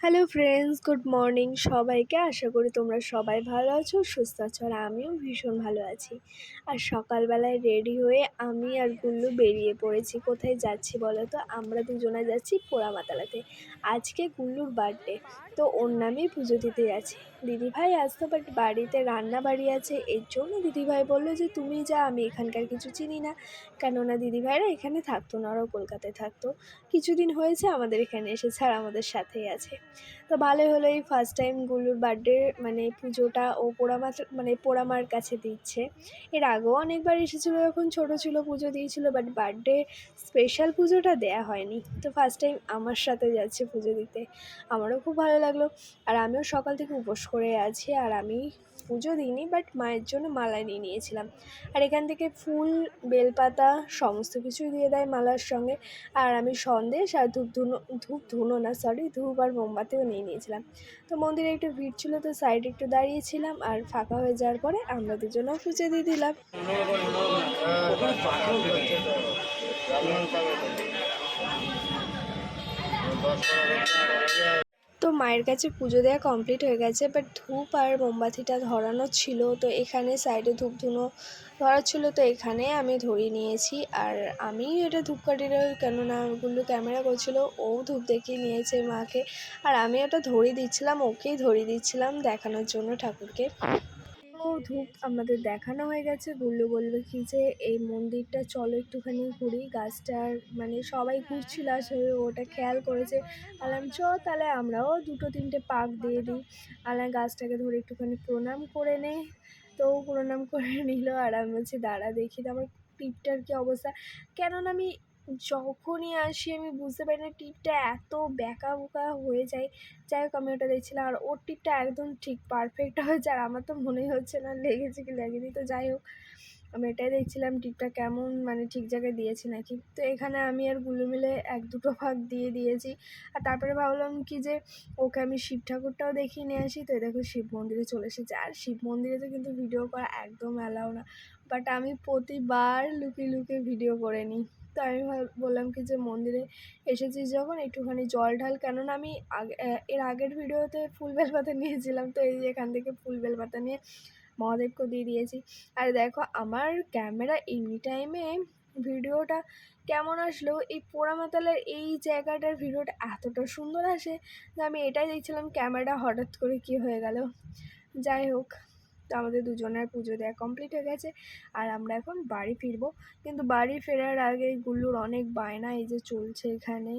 Hello friends good morning সবাইকে আশা করি তোমরা সবাই ভালো আছো, সুস্থ আছো, আর আমিও ভীষণ ভালো আছি। আর সকালবেলায় রেডি হয়ে আমি আর গুল্লু বেরিয়ে পড়েছি। কোথায় যাচ্ছি বলো তো? আমরা দুজনে যাচ্ছি পোড়ামাতালাতে। আজকে গুল্লুর বার্থডে তো ওর নামেই পুজো দিতে যাচ্ছি। দিদিভাই আসতো বাট বাড়িতে রান্না বাড়ি আছে, এর জন্য দিদিভাই বলল যে, তুমি যা, আমি এখানকার কিছু চিনি না। কেননা দিদিভাইরা এখানে থাকতো না, ওরাও কলকাতায় থাকতো। কিছুদিন হয়েছে, আমাদের এখানে এসেছে আর আমাদের সাথেই আছে। তো ভালোই হলো এই ফার্স্ট টাইম গুল্লুর বার্থডে মানে পুজোটা ও পোড়ামা মানে পোড়ামার কাছে দিচ্ছে। এর আগেও অনেকবার এসেছিল যখন ছোটো ছিল, পুজো দিয়েছিলো বাট বার্থডে স্পেশাল পুজোটা দেয়া হয়নি। তো ফার্স্ট টাইম আমার সাথে যাচ্ছে পুজো দিতে। আমারও খুব ভালো লাগল। আর আমিও সকাল থেকে উপোস করে আছি, আর আমি পুজো দিইনি বাট মায়ের জন্য মালা নিয়ে নিয়েছিলাম। আর এখান থেকে ফুল, বেলপাতা সমস্ত কিছুই দিয়ে দেয় মালার সঙ্গে। আর আমি সন্দেশ আর ধূপ ধুনো ধূপ ধুনো না সরি ধূপ আর মোমবাতিও নিয়ে নিয়েছিলাম। তো মন্দিরে একটু ভিড় ছিল, তো সাইডে একটু দাঁড়িয়েছিলাম আর ফাঁকা হয়ে যাওয়ার পরে আমরা দুজনও খুঁজে দিয়ে দিলাম। তো মায়ের কাছে পুজো দেওয়া কমপ্লিট হয়ে গেছে বাট ধূপ আর মোমবাতিটা ধরানো ছিল, তো এখানে সাইডে ধূপ ধুনো ধরা ছিল, তো এখানে আমি ধরিয়ে নিয়েছি। আর আমি এটা ধূপকাঠির কেননা গুল্লু ক্যামেরা করছিল, ও ধূপ দেখিয়ে নিয়েছে মাকে। আর আমি ওটা ধরিয়ে দিচ্ছিলাম, ওকেই ধরিয়ে দিচ্ছিলাম দেখানোর জন্য ঠাকুরকে। ধূপ আমাদের দেখানো হয়ে গেছে। গুল্লু বলল কি যে, এই মন্দিরটা চলো একটুখানি ঘুরি। গাছটার মানে সবাই ঘুরছিল আসলে, ওটা খেয়াল করেছে। আলাম চ তাহলে আমরাও দুটো তিনটে পাক দিয়ে দিই। আলাম গাছটাকে ধরে একটুখানি প্রণাম করে নে। তো প্রণাম করে নিল আর আমি বলছি, দাঁড়া দেখি তো আমার টিপটার কী অবস্থা। কেননা আমি যখনই আসি আমি বুঝতে পারি না, টিপটা এত ব্যাকা বোকা হয়ে যায়। যাই হোক, আমি ওটা দেখছিলাম আর ওর টিপটা একদম ঠিক পারফেক্ট হয়েছে আর আমার তো মনেই হচ্ছে না, লেগেছে কি লাগেনি। তো যাই হোক আমি এটাই দেখছিলাম টিপটা কেমন মানে ঠিক জায়গায় দিয়েছি নাকি। তো এখানে আমি আরগুলো মিলে এক দুটো ভাগ দিয়ে দিয়েছি। আর তারপরে ভাবলাম কি যে, ওকে আমি শিব ঠাকুরটাও দেখিয়ে নিয়ে আসি। তো দেখো শিব মন্দিরে চলে এসেছে। আর শিব মন্দিরে তো কিন্তু ভিডিও করা একদম অ্যালাও না। বাট আমি প্রতিবার লুকিয়ে লুকিয়ে ভিডিও করে নিই। তো আমি বললাম কি যে, মন্দিরে এসেছি যখন, একটুখানি জল ঢাল। কেননা আমি আগে, এর আগের ভিডিওতে ফুল বেলপাতা নিয়েছিলাম। তো এই যে এখান থেকে ফুল বেলপাতা নিয়ে মহাদেবকেও দিয়ে দিয়েছি। আর দেখো, আমার ক্যামেরা এমনি টাইমে ভিডিওটা কেমন আসলো? এই পোড়ামাতালের এই জায়গাটার ভিডিওটা এতটা সুন্দর আসে যে আমি এটাই দেখছিলাম ক্যামেরাটা হঠাৎ করে কি হয়ে গেল। যাই হোক, তো আমাদের দুজনের পুজো দেওয়া কমপ্লিট হয়ে গেছে। আর আমরা এখন বাড়ি ফিরবো। কিন্তু বাড়ি ফেরার আগে গুল্লুর অনেক বায়না এই যে চলছে এখানে।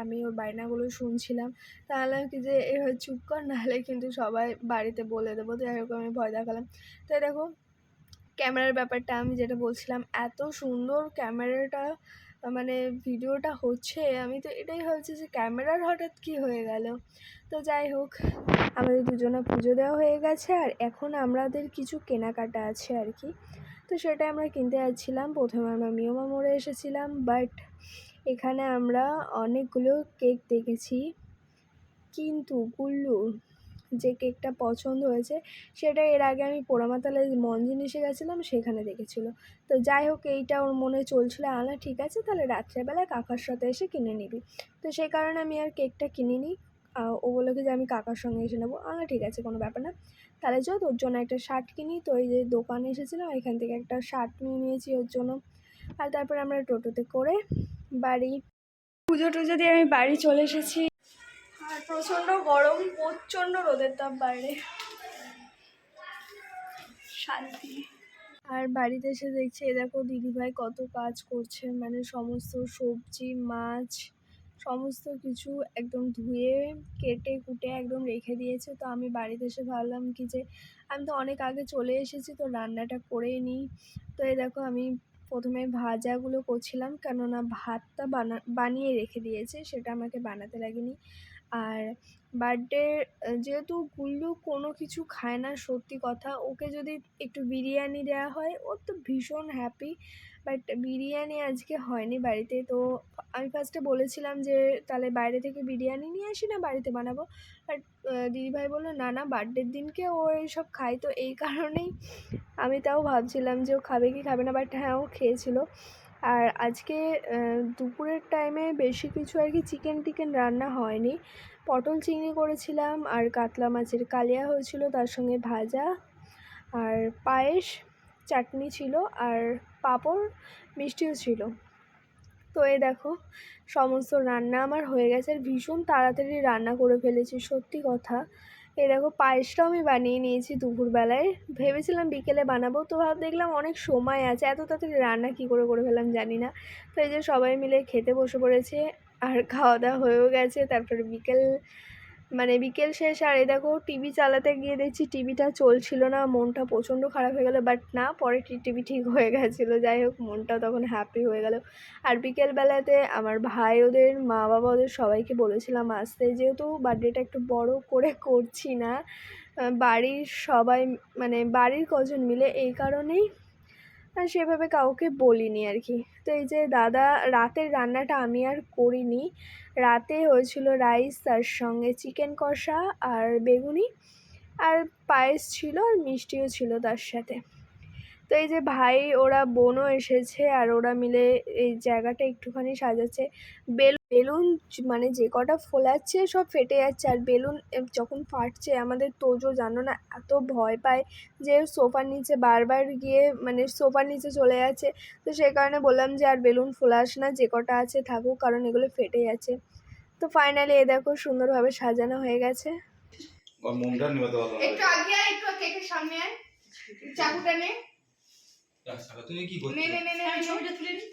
আমি ওর বায়নাগুলো শুনছিলাম, তাহলে কি যে এভাবে চুপ কর নাহলে কিন্তু সবাই বাড়িতে বলে দেবো। তো হোক, আমি ভয় দেখালাম। তাই দেখো, ক্যামেরার ব্যাপারটা আমি যেটা বলছিলাম, এত সুন্দর ক্যামেরাটা মানে ভিডিওটা হচ্ছে, আমি তো এটাই ভাবছি যে ক্যামেরার হঠাৎ কী হয়ে গেল। তো যাই হোক, আমাদের দুজনে পুজো দেওয়া হয়ে গেছে, আর এখন আমাদের কিছু কেনাকাটা আছে আর কি। তো সেটা আমরা কিনতে যাচ্ছিলাম। প্রথমে আমরা মিওমা মোড়ে এসেছিলাম বাট এখানে আমরা অনেকগুলো কেক দেখেছি। কিন্তু গুল্লু, যে কেকটা পছন্দ হয়েছে, সেটা এর আগে আমি পোড়ামাতালে মঞ্জিন এসে গেছিলাম, সেখানে দেখেছিলো। তো যাই হোক, এইটা ওর মনে চলছিল আনা ঠিক আছে, তাহলে রাত্রেবেলায় কাকার সাথে এসে কিনে নিবি। তো সেই কারণে আমি আর কেকটা কিনে নিই ও বলল কি যে আমি কাকার সঙ্গে এসে নেব। আনা ঠিক আছে, কোনো ব্যাপার না। তাহলে চ তোর জন্য একটা শার্ট কিনি। তো এই যে দোকানে এসেছিলাম, এখান থেকে একটা শার্ট নিয়ে নিয়েছি ওর জন্য। আর তারপরে আমরা টোটোতে করে বাড়ি। পুজো টুজো দিয়ে আমি বাড়ি চলে এসেছি। আর প্রচণ্ড গরম, প্রচণ্ড রোদের তাপ বাইরে। শান্তি। আর বাড়িতে এসে দেখছি, এ দেখো দিদিভাই কত কাজ করছে। মানে সমস্ত সবজি, মাছ সমস্ত কিছু একদম ধুয়ে, কেটে, কুটে একদম রেখে দিয়েছে। তো আমি বাড়িতে এসে ভাবলাম কি যে, আমি তো অনেক আগে চলে এসেছি, তো রান্নাটা করেই নিই। তো এই দেখো আমি প্রথমে ভাজাগুলো করছিলাম, কেননা ভাতটা বানা, বানিয়ে রেখে দিয়েছে, সেটা আমাকে বানাতে লাগেনি। আর বার্থডে যেহেতু গুল্লু কোনো কিছু খায় না, সত্যি কথা, ওকে যদি একটু বিরিয়ানি দেওয়া হয়, ও তো ভীষণ হ্যাপি বাট বিরিয়ানি আজকে হয়নি বাড়িতে, তো আমি ফার্স্টে বলেছিলাম যে, তাহলে বাইরে থেকে বিরিয়ানি নিয়ে আসি না, বাড়িতে বানাবো বাট দিদিভাই বলল, না না বার্থডের দিনকে ও এইসব খায়। তো এই কারণেই আমি তাও ভাবছিলাম যে, ও খাবে কি খাবে না বাট হ্যাঁ ও খেয়েছিল। আর আজকে দুপুরের টাইমে বেশি কিছু আর কি চিকেন টিকেন রান্না হয়নি। পটল চিংড়ি করেছিলাম আর কাতলা মাছের কালিয়া হয়েছিল, তার সঙ্গে ভাজা। আর পায়েস, চাটনি ছিল আর পাঁপড়, মিষ্টিও ছিল। তো এই দেখো, সমস্ত রান্না আমার হয়ে গেছে আর ভীষণ তাড়াতাড়ি রান্না করে ফেলেছি, সত্যি কথা। এই দেখো পায়েসটাও আমি বানিয়ে নিয়েছি দুপুরবেলায়। ভেবেছিলাম বিকেলে বানাবো, তো ভাব দেখলাম অনেক সময় আছে, এত তাড়াতাড়ি রান্না কী করে করে ফেলাম জানি না। তো এই যে সবাই মিলে খেতে বসে পড়েছে, আর খাওয়া দাওয়া হয়েও গেছে, তারপরে বিকেল মানে বিকেল শেষ, আর এই দেখো টিভি চালাতে গিয়ে দেখছি টিভিটা চলছিল না, মনটা প্রচণ্ড খারাপ হয়ে গেলো বাট না, পরে টিভি ঠিক হয়ে গেছিল, যাই হোক মনটা তখন হ্যাপি হয়ে গেল। আর বিকেলবেলাতে আমার ভাই, ওদের মা বাবা, ওদের সবাইকে বলেছিলাম আসতে যেহেতু বার্থডেটা একটু বড় করে করছি না বাড়ির সবাই মানে বাড়ির কজন মিলে এই কারণেই আর সেভাবে কাউকে বলিনি আর কি। তো এই যে দাদা, রাতের রান্নাটা আমি আর করিনি। রাতে হয়েছিল রাইস, তার সঙ্গে চিকেন কষা আর বেগুনি। আর পায়েস ছিল আর মিষ্টিও ছিল তার সাথে। তো এই যে ভাই ওরা বোনও এসেছে আর ওরা মিলে এই জায়গাটা একটুখানি সাজাচ্ছে। বেল বেলুন মানে যে কটা ফোলাচ্ছে সব ফেটে যাচ্ছে আর বেলুন যখন ফাটছে আমাদের তোজো জানো না এত ভয় পায় যে সোফার নিচে বারবার গিয়ে মানে সোফার নিচে চলে যাচ্ছে। তো সেই কারণে বললাম যে আর বেলুন ফোলাস না যে কটা আছে থাকুক কারণ এগুলো ফেটে যাচ্ছে। তো ফাইনালি এ দেখো সুন্দরভাবে সাজানো হয়ে গেছে। একটু আগে আয় একটু কেকের সামনে আয়। চাকুটা নে। তুমি কি করছ নে নে নে ছবিটা তুলে নি।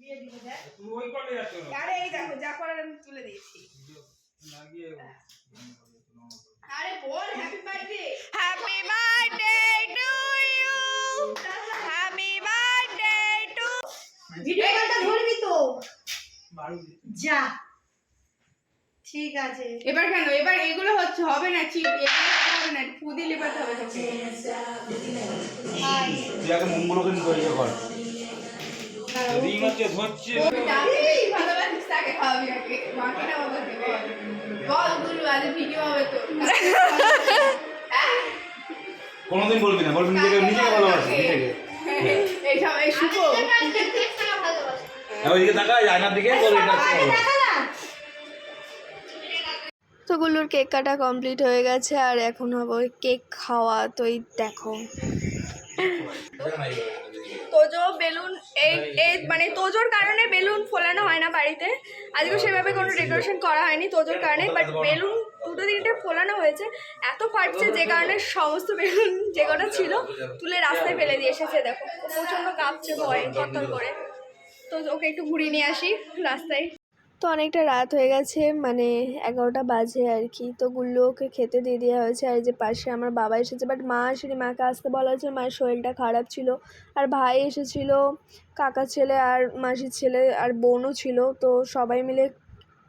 দিয়ে দিব দেখ তুমি ওই পারে যাচ্ছ আরে এই দেখো যা করার আমি তুলে দিয়েছি। লাগিয়ে আরে বল happy birthday happy birthday to you happy birthday to video ধরবি তো? যা। ঠিক আছে। এবার কেন? এবার এগুলো হচ্ছে হবে না? চিপ এগুলো হবে না ফুদি লেবাতে হবে তোকে তুই আগে মোমগুলোকে তৈরি কর রিং হচ্ছে ধরছে। ভালোবাসিস তাকে খাওয়াবি আগে। মাকে না বাবাকে বল বল আজ ভিডিও হবে তো। কোনোদিন বলবি না বলবি নিজেকে নিজেকে ভালোবাসি নিজেকে। এইসব এই শুভ। ওইদিকে তাকা আয়নার দিকে বল এটা গুলোর কেক কাটা কমপ্লিট হয়ে গেছে আর এখন হবে কেক খাওয়া, তো এই দেখো। তোজো বেলুন, এই এই মানে তোজোর কারণে বেলুন ফোলানো হয় না বাড়িতে। আজকে সেভাবে কোনো ডেকোরেশন করা হয়নি তোজোর কারণে, বাট বেলুন দুটো তিনটে ফোলানো হয়েছে। এত ফাটছে যে কারণে সমস্ত বেলুন যে কটা ছিল তুলে রাস্তায় ফেলে দিয়ে এসেছে, দেখো। প্রচণ্ড কাঁপছে ভয়, থরথর করে। তো ওকে একটু ঘুরিয়ে নিয়ে আসি রাস্তায়। তো অনেকটা রাত হয়ে গেছে মানে এগারোটা বাজে আর কি। তো গুল্লো ওকে খেতে দিয়ে দেওয়া হয়েছে আর যে পাশে আমার বাবা এসেছে। বাট মা আসেনি, মাকে আসতে বলা হয়েছে। মায়ের শরীরটা খারাপ ছিল। আর ভাই এসেছিল, কাকা ছেলে আর মাসির ছেলে আর বোনও ছিল। তো সবাই মিলে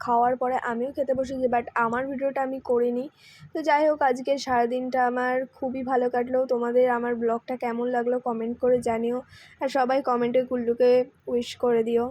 খাওয়ার পরে আমিও খেতে বসেছি। বাট আমার ভিডিওটা আমি করিনি। তো যাই হোক, আজকে সারাদিনটা আমার খুবই ভালো কাটলো। তোমাদের আমার ব্লগটা কেমন লাগল কমেন্ট করে জানিও। আর সবাই কমেন্টে কুল্লুকে উইশ করে দিও।